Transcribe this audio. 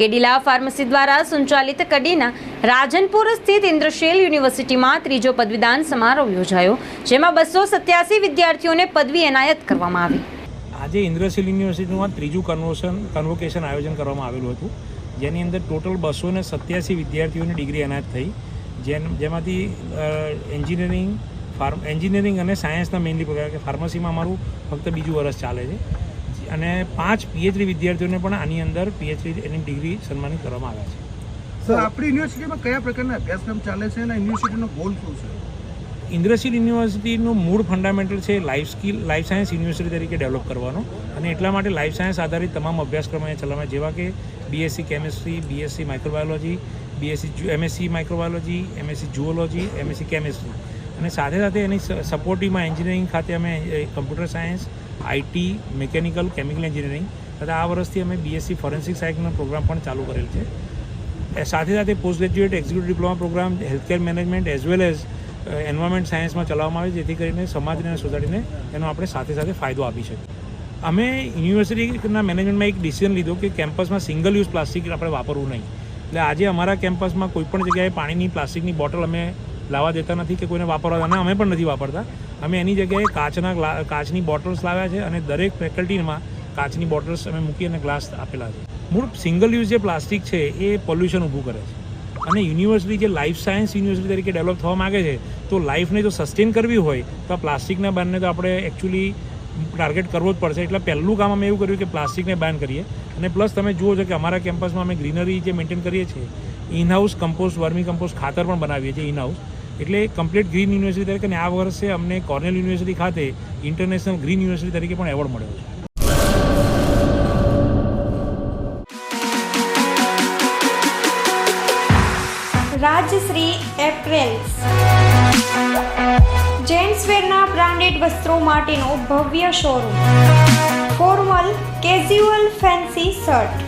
Cadila pharmacy દ્વારા સંચાલિત કડીના રાજનપુર સ્થિત ઇન્દ્રશીલ યુનિવર્સિટીમાં ત્રીજો પદવીદાન સમારોહ યોજાયો, જેમાં બસો સત્યાસી વિદ્યાર્થીઓને પદવી એનાયત કરવામાં આવી. આજે ઇન્દ્રશીલ યુનિવર્સિટીમાં ત્રીજું કન્વોશન કન્વોકેશન આયોજન કરવામાં આવેલું હતું. જેની અંદર ટોટલ બસો ને સત્યાસી વિદ્યાર્થીઓની ડિગ્રી એનાયત થઈ. જેન, જેમાંથી એન્જિનિયરિંગ ફાર્મ એન્જિનિયરિંગ અને સાયન્સના મેઇનલી પ્રોગ્રામ કે ફાર્મસીમાં અમારું ફક્ત બીજું વર્ષ ચાલે છે. અને પાંચ પીએચડી વિદ્યાર્થીઓને પણ આની અંદર પીએચડી એની ડિગ્રી સન્માનિત કરવામાં આવ્યા છે. સર આપણી યુનિવર્સિટીમાં કયા પ્રકારના અભ્યાસક્રમ ચાલે છે અને યુનિવર્સિટીનો ગોલ શું છે? ઇન્દ્રશીલ યુનિવર્સિટીનું મૂળ ફંડામેન્ટલ છે life skill life science university તરીકે ડેવલપ કરવાનો અને એટલા માટે લાઈફ સાયન્સ આધારિત તમામ અભ્યાસક્રમો અહીંયા ચલાવવા જેવા કે BSc chemistry BSc microbiology BSc MSc microbiology MSc zoology MSc chemistry અને સાથે સાથે એની સપોર્ટિવમાં એન્જિનિયરિંગ ખાતે અમે computer science IT mechanical chemical engineering તથા આ વર્ષથી અમે બીએસસી ફોરેન્સિક સાયન્સનો પ્રોગ્રામ પણ ચાલુ કરેલ છે. સાથે સાથે post graduate executive diploma program healthcare management as well as environment સાયન્સમાં ચલાવવામાં આવે જેથી કરીને સમાજને સોસાયટીને એનો આપણે સાથે સાથે ફાયદો આપી શકીએ અમે યુનિવર્સિટીના મેનેજમેન્ટમાં એક ડિસિઝન લીધો કે કેમ્પસમાં સિંગલ યુઝ પ્લાસ્ટિક આપણે વાપરવું નહીં. એટલે આજે અમારા કેમ્પસમાં કોઈપણ જગ્યાએ પાણીની, પ્લાસ્ટિકની બોટલ અમે લાવવા દેતા નથી કે કોઈને વાપરવા અને અમે પણ નથી વાપરતા. અમે એની જગ્યાએ કાચના કાચની બોટલ્સ લાવ્યા છે અને દરેક ફેકલ્ટીમાં કાચની બોટલ્સ અમે મૂકી અને ગ્લાસ આપેલા છે. મૂળ સિંગલ યુઝ જે પ્લાસ્ટિક છે, એ પોલ્યુશન ઊભું કરે છે. અને યુનિવર્સિટી જે લાઈફ સાયન્સ યુનિવર્સિટી તરીકે ડેવલપ થવા માગે છે, તો લાઈફને જો સસ્ટેન કરવી હોય, તો આ પ્લાસ્ટિકના બેનને તો આપણે એકચ્યુઅલી ટાર્ગેટ કરવો જ પડશે. એટલે પહેલું કામ અમે એવું કર્યું કે પ્લાસ્ટિકને બેન કરીએ. અને પ્લસ તમે જુઓ છો કે અમારા કેમ્પસમાં અમે ગ્રીનરી જે મેન્ટેન કરીએ છીએ in house compost vermi compost ખાતર પણ બનાવીએ છીએ ઇન હાઉસ એટલે કમ્પ્લીટ ગ્રીન યુનિવર્સિટી તરીકે અને આ વર્ષે અમને કોર્નેલ યુનિવર્સિટી ખાતે ઇન્ટરનેશનલ ગ્રીન યુનિવર્સિટી તરીકે પણ એવોર્ડ મળ્યો છે. રાજશ્રી એપ્રેલ્સ જેન્ટ્સવેરના બ્રાન્ડેડ વસ્ત્રો માટેનો ભવ્ય showroom formal casual fancy shirt